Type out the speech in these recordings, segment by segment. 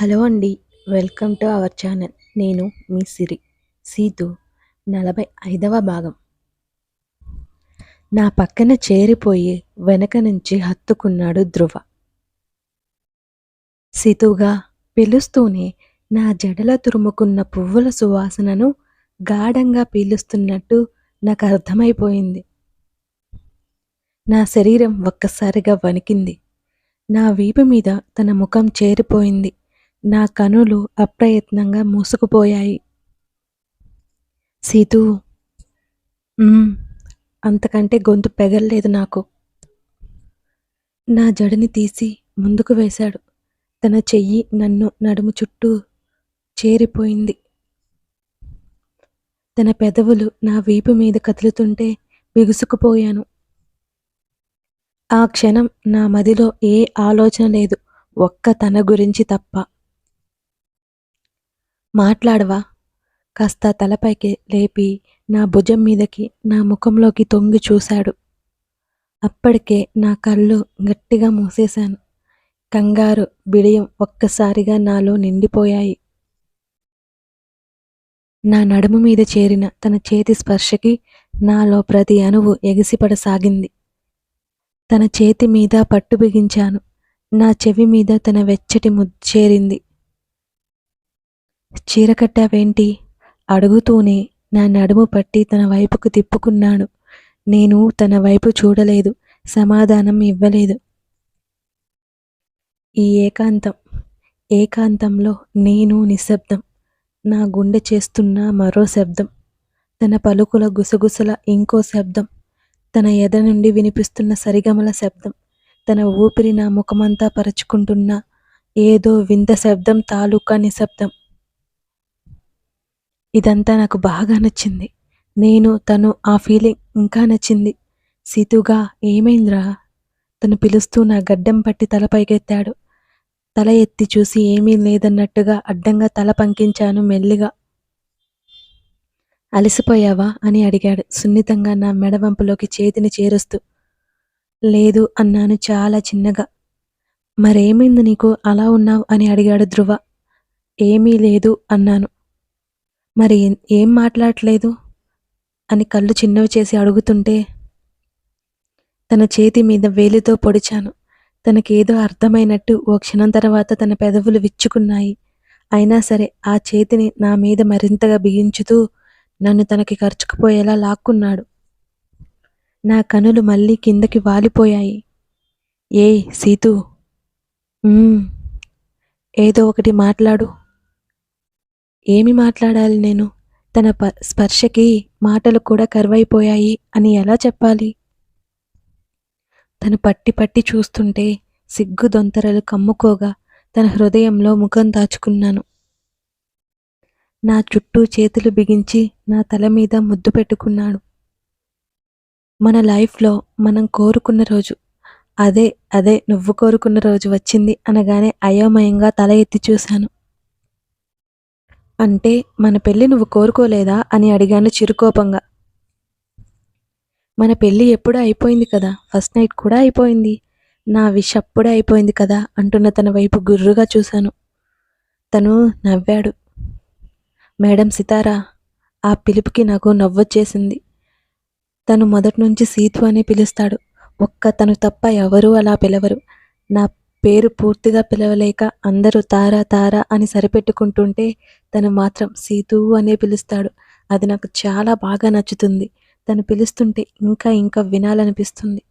Hello అండి welcome to our channel. నేను మీ సిరి సీతు నలభై ఐదవ భాగం. నా పక్కన చేరిపోయి వెనక నుంచి హత్తుకున్నాడు ధ్రువ. సీతుగా పిలుస్తూనే నా జడల తురుముకున్న పువ్వుల సువాసనను గాఢంగా పీలుస్తున్నట్టు నాకు అర్థమైపోయింది. నా శరీరం ఒక్కసారిగా వణికింది. నా వీపు మీద తన ముఖం చేరిపోయింది. నా కనులు అప్రయత్నంగా మూసుకుపోయాయి. సీతూ అంతకంటే గొంతు పెగల్లేదు నాకు. నా జడని తీసి ముందుకు వేశాడు. తన చెయ్యి నన్ను నడుము చుట్టూ చేరిపోయింది. తన పెదవులు నా వీపు మీద కదులుతుంటే బిగుసుకుపోయాను. ఆ క్షణం నా మదిలో ఏ ఆలోచన లేదు. ఒక్క తన గురించి తప్ప. మాట్లాడవా? కాస్త తలపైకి లేపి నా భుజం మీదకి నా ముఖంలోకి తొంగి చూశాడు. అప్పటికే నా కళ్ళు గట్టిగా మూసేశాను. కంగారు బిడియం ఒక్కసారిగా నాలో నిండిపోయాయి. నా నడుము మీద చేరిన తన చేతి స్పర్శకి నాలో ప్రతి అణువు ఎగిసిపడసాగింది. తన చేతి మీద పట్టు బిగించాను. నా చెవి మీద తన వెచ్చటి ముద్దు చేరింది. చీర కట్టావేంటి? అడుగుతూనే నా నడుము పట్టి తన వైపుకు తిప్పుకున్నాడు నేను తన వైపు చూడలేదు సమాధానం ఇవ్వలేదు. ఈ ఏకాంతం ఏకాంతంలో నేను నిశ్శబ్దం. నా గుండె చేస్తున్న మరో శబ్దం. తన పలుకుల గుసగుసల ఇంకో శబ్దం. తన ఎద నుండి వినిపిస్తున్న సరిగమల శబ్దం. తన ఊపిరి నా ముఖమంతా పరుచుకుంటున్న ఏదో వింత శబ్దం తాలూకా నిశ్శబ్దం. ఇదంతా నాకు బాగా నచ్చింది. నేను తను ఆ ఫీలింగ్ ఇంకా నచ్చింది. సీతుగా ఏమైందిరా? తను పిలుస్తూ నా గడ్డం పట్టి తల పైకెత్తాడు. తల ఎత్తి చూసి ఏమీ లేదన్నట్టుగా అడ్డంగా తల పంకించాను మెల్లిగా. అలసిపోయావా? అని అడిగాడు సున్నితంగా నా మెడవంపులోకి చేతిని చేరుస్తూ. లేదు అన్నాను చాలా చిన్నగా. మరేమైంది నీకు? అలా ఉన్నావు? అని అడిగాడు ధ్రువ. ఏమీ లేదు అన్నాను. మరి ఏం- మాట్లాడలేదు? మాట్లాడట్లేదు అని కళ్ళు చిన్నవి చేసి అడుగుతుంటే తన చేతి మీద వేలితో పొడిచాను. తనకేదో అర్థమైనట్టు ఓ క్షణం తర్వాత తన పెదవులు విచ్చుకున్నాయి. అయినా సరే ఆ చేతిని నా మీద మరింతగా బిగించుతూ నన్ను తనకి ఖర్చుకుపోయేలా లాక్కున్నాడు. నా కనులు మళ్ళీ కిందకి వాలిపోయాయి. ఏయ్ సీతు. ఏదో ఒకటి మాట్లాడు. ఏమి మాట్లాడాలి నేను? తన ప స్పర్శకి మాటలు కూడా కరువైపోయాయి అని ఎలా చెప్పాలి? తను పట్టి పట్టి చూస్తుంటే సిగ్గు దొంతరలు కమ్ముకోగా తన హృదయంలో ముఖం దాచుకున్నాను. నా చుట్టూ చేతులు బిగించి నా తల మీద ముద్దు పెట్టుకున్నాడు. మన లైఫ్లో మనం కోరుకున్న రోజు అదే అదే నువ్వు కోరుకున్న రోజు వచ్చింది అనగానే అయోమయంగా తల ఎత్తి చూశాను. అంటే మన పెళ్ళి నువ్వు కోరుకోలేదా అని అడిగాను చిరుకోపంగా. మన పెళ్ళి ఎప్పుడూ అయిపోయింది కదా ఫస్ట్ నైట్ కూడా అయిపోయింది. నా విష్ అప్పుడే అయిపోయింది కదా అంటున్న తన వైపు గుర్రుగా చూశాను. తను నవ్వాడు. మేడం సితారా ఆ పిలుపుకి నాకు నవ్వొచ్చేసింది. తను మొదటి నుంచి సీతు అని పిలుస్తాడు. ఒక్క తను తప్ప ఎవరూ అలా పిలవరు. నా పేరు పూర్తిగా పిలవలేక అందరూ తారా తారా అని సరిపెట్టుకుంటుంటే తను మాత్రం సీతూ అనే పిలుస్తాడు. అది నాకు చాలా బాగా నచ్చుతుంది. తను పిలుస్తుంటే ఇంకా ఇంకా వినాలనిపిస్తుంది.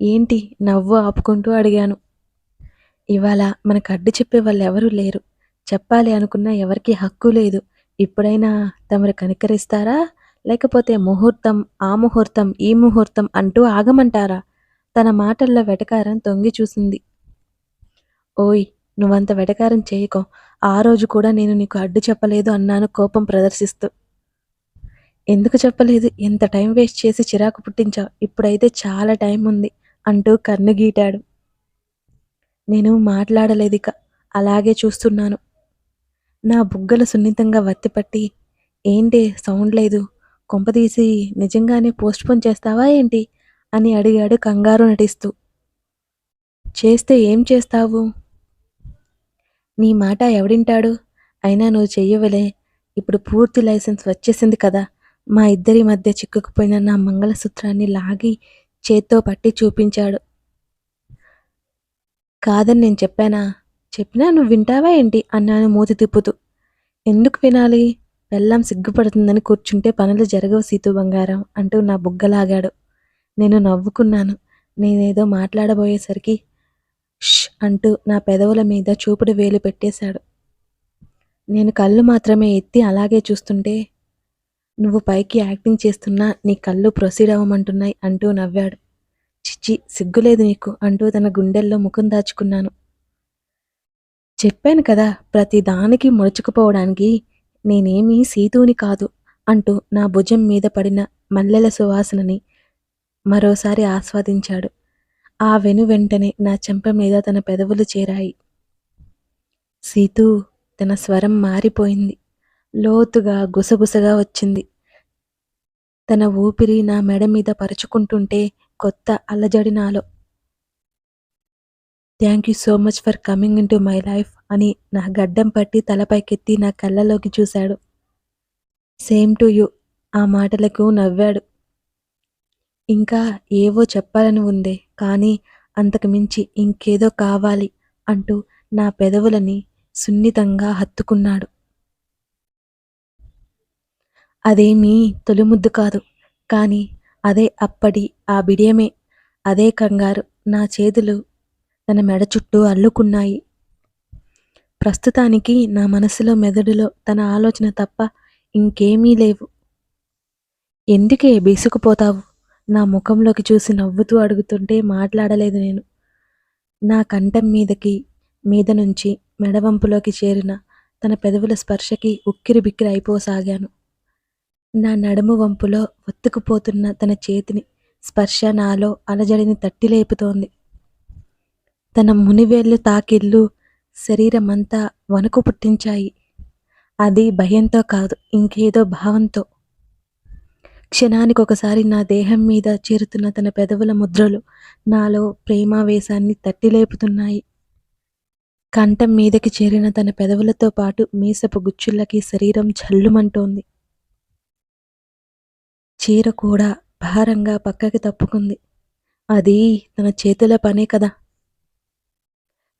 ఏంటి నవ్వు ఆపుకుంటూ అడిగాను. ఇవాళ మనకు అడ్డు చెప్పే వాళ్ళు ఎవరూ లేరు. చెప్పాలి అనుకున్నా ఎవరికీ హక్కు లేదు. ఇప్పుడైనా తమరు కనికరిస్తారా? లేకపోతే ముహూర్తం ఆ ముహూర్తం ఈ ముహూర్తం అంటూ ఆగమంటారా? తన మాటల్లో వెటకారం తొంగి చూసింది. ఓయ్ నువ్వంత వెటకారం చేయకో. ఆ రోజు కూడా నేను నీకు అడ్డు చెప్పలేదు అన్నాను కోపం ప్రదర్శిస్తూ. ఎందుకు చెప్పలేదు? ఎంత టైం వేస్ట్ చేసి చిరాకు పుట్టించావు. ఇప్పుడైతే చాలా టైం ఉంది అంటూ కన్ను గీటాడు. నేను మాట్లాడలేదిక అలాగే చూస్తున్నాను. నా బుగ్గలు సున్నితంగా వత్తిపట్టి ఏంటి సౌండ్ లేదు. కొంపదీసి నిజంగానే పోస్ట్పోన్ చేస్తావా ఏంటి? అని అడిగాడు కంగారు నటిస్తూ. చేస్తే ఏం చేస్తావు? నీ మాట ఎవడింటాడు? అయినా నువ్వు చెయ్యవలే. ఇప్పుడు పూర్తి లైసెన్స్ వచ్చేసింది కదా. మా ఇద్దరి మధ్య చిక్కుకుపోయిన నా మంగళసూత్రాన్ని లాగి చేత్తో పట్టి చూపించాడు. కాదని నేను చెప్పానా? చెప్పినా నువ్వు వింటావా ఏంటి? అన్నాను మూతి తిప్పుతూ. ఎందుకు వినాలి? పెళ్ళాం సిగ్గుపడుతుందని కూర్చుంటే పనులు జరగవు సీతు బంగారం అంటూ నా బుగ్గలాగాడు. నేను నవ్వుకున్నాను. నేనేదో మాట్లాడబోయేసరికి ష్ అంటూ నా పెదవుల మీద చూపుడు వేలు పెట్టేశాడు. నేను కళ్ళు మాత్రమే ఎత్తి అలాగే చూస్తుంటే నువ్వు పైకి యాక్టింగ్ చేస్తున్నా నీ కళ్ళు ప్రొసీడ్ అవ్వమంటున్నాయి అంటూ నవ్వాడు. చిచ్చి సిగ్గులేదు నీకు అంటూ తన గుండెల్లో ముఖం దాచుకున్నాను. చెప్పాను కదా ప్రతి దానికి ముడుచుకుపోవడానికి నేనేమీ సీతూని కాదు అంటూ నా భుజం మీద పడిన మల్లెల సువాసనని మరోసారి ఆస్వాదించాడు. ఆ వెను వెంటనే నా చెంప మీద తన పెదవులు చేరాయి. సీతూ తన స్వరం మారిపోయింది. లోతుగా గుసగుసగా వచ్చింది. తన ఊపిరి నా మెడ మీద పరుచుకుంటుంటే కొత్త అల్లజడి నాలో. Thank you so much for coming into my life అని నా గడ్డం పట్టి తలపైకెత్తి నా కళ్ళలోకి చూశాడు. సేమ్ టు యూ ఆ మాటలకు నవ్వాడు. ఇంకా ఏవో చెప్పాలని ఉందే కానీ అంతకుమించి ఇంకేదో కావాలి అంటూ నా పెదవులని సున్నితంగా హత్తుకున్నాడు. అదేమీ తొలిముద్దు కాదు కానీ అదే అప్పటి ఆ బిడియమే. అదే కంగారు నా చేతులు తన మెడ చుట్టూ అల్లుకున్నాయి. ప్రస్తుతానికి నా మనసులో మెదడులో తన ఆలోచన తప్ప ఇంకేమీ లేవు. ఎందుకే బీసుకుపోతావు? నా ముఖంలోకి చూసి నవ్వుతూ అడుగుతుంటే మాట్లాడలేదు నేను. నా కంఠం మీదకి మీద నుంచి మెడవంపులోకి చేరిన తన పెదవుల స్పర్శకి ఉక్కిరి బిక్కిరి అయిపోసాగాను. నా నడుము వంపులో ఒత్తుకుపోతున్న తన చేతిని స్పర్శ నాలో అలజడిని తట్టి లేపుతోంది. తన మునివేళ్ళు తాకిళ్ళు శరీరమంతా వణుకు పుట్టించాయి. అది భయంతో కాదు ఇంకేదో భావంతో. క్షణానికి ఒకసారి నా దేహం మీద చేరుతున్న తన పెదవుల ముద్రలు నాలో ప్రేమావేశాన్ని తట్టిలేపుతున్నాయి. కంఠం మీదకి చేరిన తన పెదవులతో పాటు మీసపు గుచ్చుళ్ళకి శరీరం జల్లుమంటోంది చీర కూడా భారంగా పక్కకి తప్పుకుంది. అది తన చేతుల పనే కదా.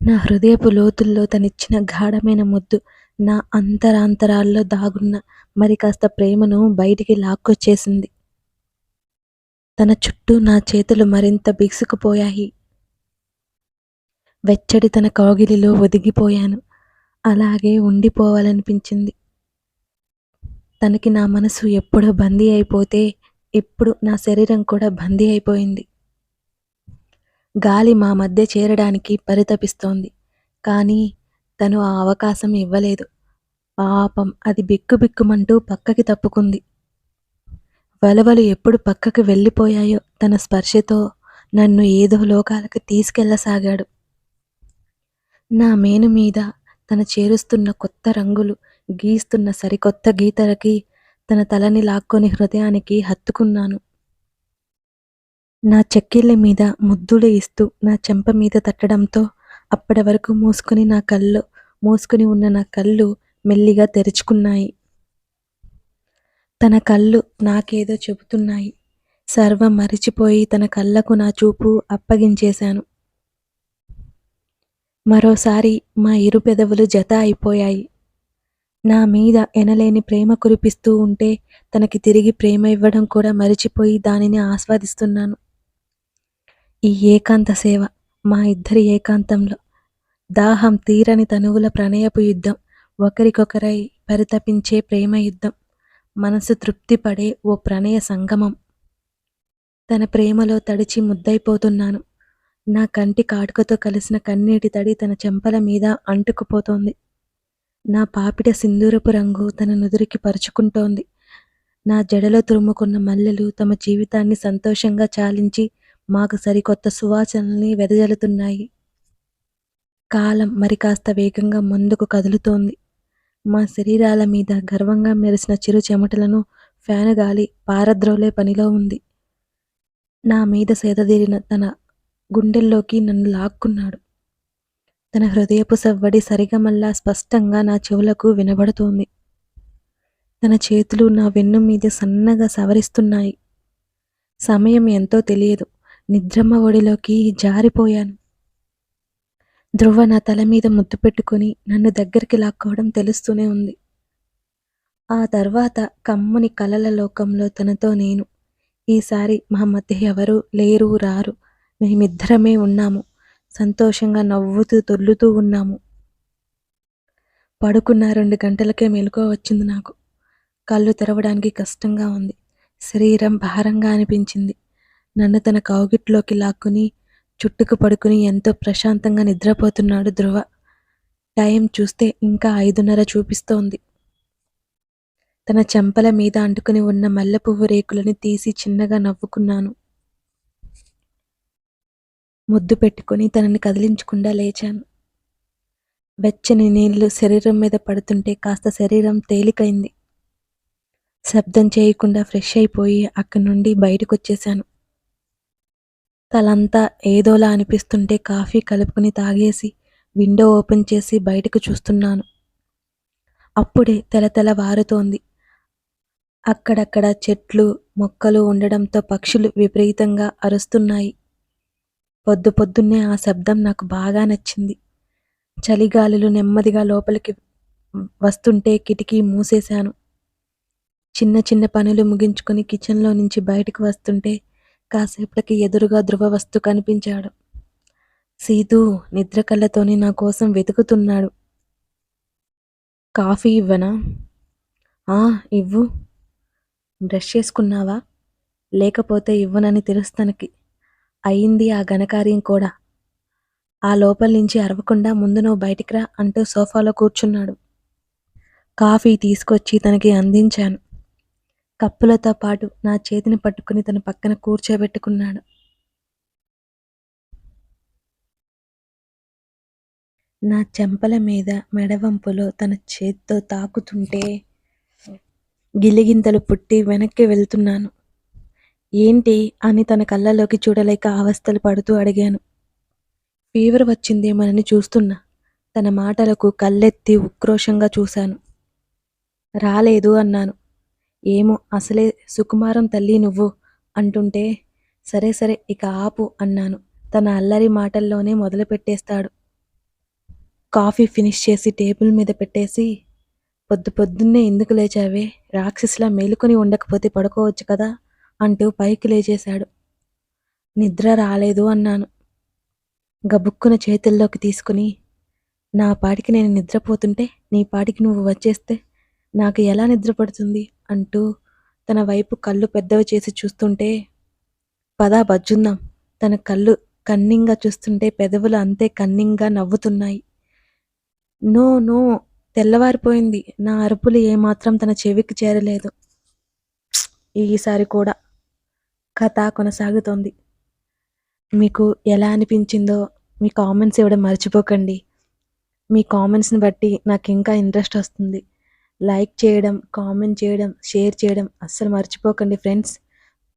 నా హృదయపు లోతుల్లో తనిచ్చిన గాఢమైన ముద్దు నా అంతరాంతరాల్లో దాగున్న మరి కాస్త ప్రేమను బయటికి లాక్కొచ్చేసింది. తన చుట్టూ నా చేతులు మరింత బిగుసుకుపోయాయి. వెచ్చడి తన కాగిలిలో ఒదిగిపోయాను. అలాగే ఉండిపోవాలనిపించింది. తనకి నా మనసు ఎప్పుడో బందీ అయిపోతే ఇప్పుడు నా శరీరం కూడా బందీ అయిపోయింది. గాలి మా మధ్య చేరడానికి పరితపిస్తోంది. కానీ తను ఆ అవకాశం ఇవ్వలేదు. పాపం అది బిక్కుబిక్కుమంటూ పక్కకి తప్పుకుంది. వలవలు ఎప్పుడు పక్కకి వెళ్ళిపోయాయో తన స్పర్శతో నన్ను ఏదో లోకాలకు తీసుకెళ్ళసాగాడు నా మేను మీద తన చేరుస్తున్న కొత్త రంగులు గీస్తున్న సరికొత్త గీతలకి తన తలని లాక్కొని హృదయానికి హత్తుకున్నాను. నా చెక్కిళ్ళ మీద ముద్దులు ఇస్తూ నా చెంప మీద తట్టడంతో అప్పటి వరకు మూసుకుని నా కళ్ళు మూసుకుని ఉన్న నా కళ్ళు మెల్లిగా తెరుచుకున్నాయి. తన కళ్ళు నాకేదో చెబుతున్నాయి. సర్వం మరిచిపోయి తన కళ్ళకు నా చూపు అప్పగించేశాను. మరోసారి మా ఇరు పెదవులు జత అయిపోయాయి. నా మీద ఎనలేని ప్రేమ కురిపిస్తూ ఉంటే తనకి తిరిగి ప్రేమ ఇవ్వడం కూడా మరిచిపోయి దానిని ఆస్వాదిస్తున్నాను. ఈ ఏకాంత సేవ మా ఇద్దరి ఏకాంతంలో దాహం తీరని తనువుల ప్రణయపు యుద్ధం. ఒకరికొకరై పరితపించే ప్రేమ యుద్ధం. మనసు తృప్తిపడే ఓ ప్రణయ సంగమం. తన ప్రేమలో తడిచి ముద్దైపోతున్నాను. నా కంటి కాటుకతో కలిసిన కన్నీటి తడి తన చెంపల మీద అంటుకుపోతోంది. నా పాపిట సింధూరపు రంగు తన నుదురికి పరుచుకుంటోంది. నా జడలో తురుముకున్న మల్లెలు తమ జీవితాన్ని సంతోషంగా చాలించి మాకు సరికొత్త సువాసనల్ని వెదజల్లుతున్నాయి. కాలం మరి కాస్త వేగంగా ముందుకు కదులుతోంది. మా శరీరాల మీద గర్వంగా మెరిసిన చిరు చెమటలను ఫ్యాను గాలి పారద్రోలే పనిలో ఉంది. నా మీద సేదదీరిన తన గుండెల్లోకి నన్ను లాక్కున్నాడు. తన హృదయపు సవ్వడి సరిగమల్లా స్పష్టంగా నా చెవులకు వినబడుతోంది. తన చేతులు నా వెన్ను మీద సన్నగా సవరిస్తున్నాయి. సమయం ఎంతో తెలియదు. నిద్రమ్మ ఒడిలోకి జారిపోయాను. ధ్రువ నా తల మీద ముద్దు పెట్టుకుని నన్ను దగ్గరికి లాక్కోవడం తెలుస్తూనే ఉంది. ఆ తర్వాత కమ్ముని కలల లోకంలో తనతో నేను ఈసారి మా మధ్య ఎవరు లేరు రారు మేమిద్దరమే ఉన్నాము సంతోషంగా నవ్వుతూ తొల్లుతూ ఉన్నాము. పడుకున్న రెండు గంటలకే మెలకువ వచ్చింది నాకు. కళ్ళు తెరవడానికి కష్టంగా ఉంది. శరీరం భారంగా అనిపించింది. నన్ను తన కౌగిట్లోకి లాక్కుని చుట్టుకు పడుకుని ఎంతో ప్రశాంతంగా నిద్రపోతున్నాడు ధ్రువ. టైం చూస్తే ఇంకా ఐదున్నర చూపిస్తోంది. తన చెంపల మీద అంటుకుని ఉన్న మల్లెపువ్వు రేకులని తీసి చిన్నగా నవ్వుకున్నాను. ముద్దు పెట్టుకుని తనని కదిలించకుండా లేచాను. వెచ్చని నీళ్ళు శరీరం మీద పడుతుంటే కాస్త శరీరం తేలికైంది. శబ్దం చేయకుండా ఫ్రెష్ అయిపోయి అక్కడి నుండి బయటకు వచ్చేశాను తలంతా ఏదోలా అనిపిస్తుంటే కాఫీ కలుపుకుని తాగేసి విండో ఓపెన్ చేసి బయటకు చూస్తున్నాను. అప్పుడే తెలతెల వారుతోంది. అక్కడక్కడ చెట్లు మొక్కలు ఉండడంతో పక్షులు విపరీతంగా అరుస్తున్నాయి. పొద్దు పొద్దున్నే ఆ శబ్దం నాకు బాగా నచ్చింది. చలిగాలులు నెమ్మదిగా లోపలికి వస్తుంటే కిటికీ మూసేశాను. చిన్న చిన్న పనులు ముగించుకొని కిచెన్లో నుంచి బయటకు వస్తుంటే కాసేపటికి ఎదురుగా ధ్రువవస్తు కనిపించాడు. సీతు నిద్ర కళ్ళతోని నా కోసం వెతుకుతున్నాడు. కాఫీ ఇవ్వనా? ఆ ఇవ్వు. బ్రష్ చేసుకున్నావా? లేకపోతే ఇవ్వనని తెలుస్తనకి. అయింది ఆ ఘనకార్యం కూడా. ఆ లోపల నుంచి అరవకుండా ముందు నువ్వు బయటికి రా అంటూ సోఫాలో కూర్చున్నాడు. కాఫీ తీసుకొచ్చి తనకి అందించాను. కప్పులతో పాటు నా చేతిని పట్టుకుని తన పక్కన కూర్చోబెట్టుకున్నాడు. నా చెంపల మీద మెడవంపులో తన చేత్తో తాకుతుంటే గిలిగింతలు పుట్టి వెనక్కి వెళ్తున్నాను. ఏంటి అని తన కళ్ళలోకి చూడలేక అవస్థలు పడుతూ అడిగాను. ఫీవర్ వచ్చిందేమోనని చూస్తున్నా. తన మాటలకు కళ్ళెత్తి ఉక్రోషంగా చూశాను. రాలేదు అన్నాను. ఏమో అసలే సుకుమారం తల్లి నువ్వు అంటుంటే సరే సరే ఇక ఆపు అన్నాను. తన అల్లరి మాటల్లోనే మొదలు పెట్టేస్తాడు. కాఫీ ఫినిష్ చేసి టేబుల్ మీద పెట్టేసి పొద్దు పొద్దున్నే ఎందుకు లేచావే? రాక్షసులా మేలుకొని ఉండకపోతే పడుకోవచ్చు కదా అంటూ పైకి లేచేశాడు. నిద్ర రాలేదు అన్నాను. గబుక్కున చేతుల్లోకి తీసుకుని నా పాటికి నేను నిద్రపోతుంటే నీ పాటికి నువ్వు వచ్చేస్తే నాకు ఎలా నిద్రపడుతుంది? అంటూ తన వైపు కళ్ళు పెద్దవి చేసి చూస్తుంటే పదా బజ్జుందాం. తన కళ్ళు కన్నింగా చూస్తుంటే పెదవులు అంతే కన్నింగా నవ్వుతున్నాయి. No no తెల్లవారిపోయింది. నా అరుపులు ఏమాత్రం తన చెవికి చేరలేదు. ఈసారి కూడా కథ కొనసాగుతోంది. మీకు ఎలా అనిపించిందో మీ కామెంట్స్ ఇవ్వడం మర్చిపోకండి. మీ కామెంట్స్ని బట్టి నాకు ఇంకా ఇంట్రెస్ట్ వస్తుంది. లైక్ చేయడం కామెంట్ చేయడం షేర్ చేయడం అస్సలు మర్చిపోకండి ఫ్రెండ్స్.